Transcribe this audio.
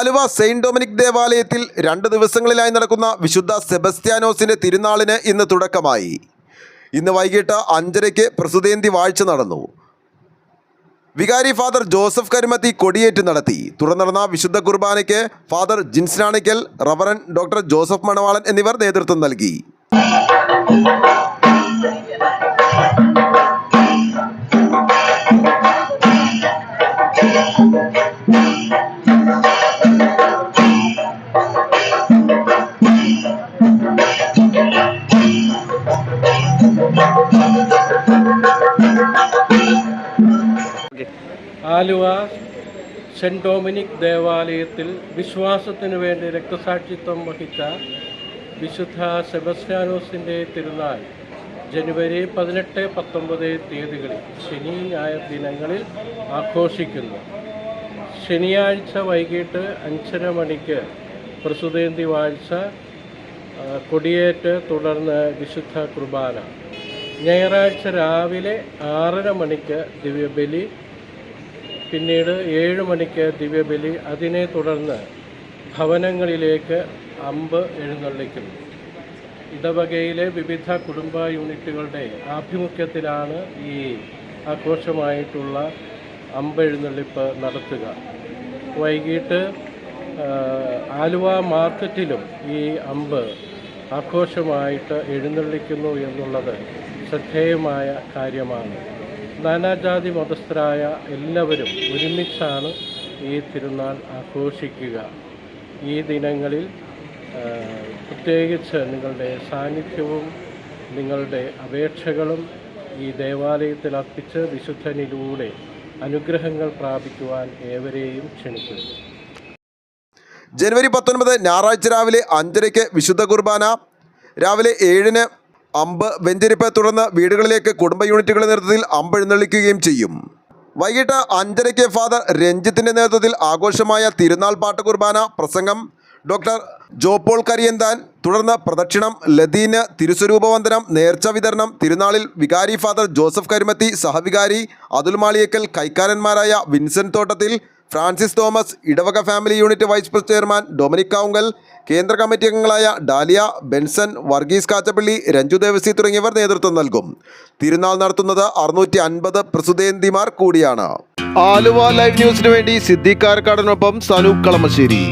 Aluva Saint Dominic ദേവാലയത്തിൽ രണ്ട് ദിവസങ്ങളിലായി നടക്കുന്ന വിശുദ്ധ സെബസ്ത്യാനോസിന്റെ തിരുനാളിന് ഇന്ന് തുടക്കമായി. ഇന്ന് വൈകിട്ട് അഞ്ചരയ്ക്ക് പ്രസുതേന്തി വാഴ്ച നടന്നു. വികാരി ഫാദർ ജോസഫ് കരുമത്തി കൊടിയേറ്റ് നടത്തി. തുടർന്ന് വിശുദ്ധ കുർബാനയ്ക്ക് ഫാദർ ജിൻസ്നാണിക്കൽ റവറൻ ഡോക്ടർ ജോസഫ് മണവാളൻ എന്നിവർ നേതൃത്വം നൽകി. ആലുവ സെന്റ് ഡൊമിനിക് ദേവാലയത്തിൽ വിശ്വാസത്തിനു വേണ്ടി രക്തസാക്ഷിത്വം വഹിച്ച വിശുദ്ധ സെബസ്റ്റ്യാനോസിന്റെ തിരുനാൾ ജനുവരി പതിനെട്ട് പത്തൊമ്പത് തീയതികളിൽ ശനി ഞായർ ദിനങ്ങളിൽ ആഘോഷിക്കുന്നു. ശനിയാഴ്ച വൈകിട്ട് അഞ്ചര മണിക്ക് പ്രസുതേന്തി വാഴ്ച കൊടിയേറ്റ് തുടർന്ന് വിശുദ്ധ കുർബാന. ഞായറാഴ്ച രാവിലെ ആറര മണിക്ക് ദിവ്യബലി പിന്നീട് ഏഴ് മണിക്ക് ദിവ്യബലി. അതിനെ തുടർന്ന് ഭവനങ്ങളിലേക്ക് അമ്പ് എഴുന്നള്ളിക്കുന്നു. ഇടവകയിലെ വിവിധ കുടുംബ യൂണിറ്റുകളുടെ ആഭിമുഖ്യത്തിലാണ് ഈ ആഘോഷമായിട്ടുള്ള അമ്പെഴുന്നള്ളിപ്പ് നടത്തുക. വൈകിട്ട് ആലുവ മാർക്കറ്റിലും ഈ അമ്പ് ആഘോഷമായിട്ട് എഴുന്നള്ളിക്കുന്നു എന്നുള്ളത് ശ്രദ്ധേയമായ കാര്യമാണ്. നാനാജാതി മതസ്ഥരായ എല്ലാവരും ഒരുമിച്ചാണ് ഈ തിരുനാൾ ആഘോഷിക്കുക. ഈ ദിനങ്ങളിൽ പ്രത്യേകിച്ച് നിങ്ങളുടെ സാന്നിധ്യവും നിങ്ങളുടെ അപേക്ഷകളും ഈ ദേവാലയത്തിൽ അർപ്പിച്ച് വിശുദ്ധനിലൂടെ അനുഗ്രഹങ്ങൾ പ്രാപിക്കുവാൻ ഏവരെയും ക്ഷണിക്കുന്നു. ജനുവരി പത്തൊൻപത് ഞായറാഴ്ച രാവിലെ അഞ്ചരയ്ക്ക് വിശുദ്ധ കുർബാന രാവിലെ ഏഴിന് അമ്പ് വെഞ്ചരിപ്പ് തുടർന്ന് വീടുകളിലേക്ക് കുടുംബ യൂണിറ്റുകളുടെ നേതൃത്വത്തിൽ അമ്പ് എഴുന്നള്ളിക്കുകയും ചെയ്യും. വൈകിട്ട് അഞ്ചരയ്ക്ക് ഫാദർ രഞ്ജിത്തിന്റെ നേതൃത്വത്തിൽ ആഘോഷമായ തിരുനാൾ പാട്ട് കുർബാന പ്രസംഗം ഡോക്ടർ ജോപോൾ കരിയന്താൻ തുടർന്ന് പ്രദക്ഷിണം ലതീന് തിരുസ്വരൂപവന്ദനം നേർച്ച വിതരണം തിരുനാളിൽ വികാരി ഫാദർ ജോസഫ് കരിമത്തി സഹവികാരി അതുൽ മാളിയേക്കൽ കൈക്കാരന്മാരായ വിൻസെന്റ് തോട്ടത്തിൽ ഫ്രാൻസിസ് തോമസ് ഇടവക family unit vice chairman Dominic Kavungal കേന്ദ്ര കമ്മിറ്റി അംഗങ്ങളായ ഡാലിയ ബെൻസൺ വർഗീസ് കാച്ചപ്പള്ളി രഞ്ജു ദേവസി തുടങ്ങിയവർ നേതൃത്വം നൽകും. തിരുനാൾ നടത്തുന്നത് അറുന്നൂറ്റി അൻപത് പ്രസുതേന്തിമാർ കൂടിയാണ്. ആലുവ ലൈവ് ന്യൂസിനു വേണ്ടി സിദ്ദിഖ് കാരക്കാടനൊപ്പം സനൂപ് കളമശ്ശേരി.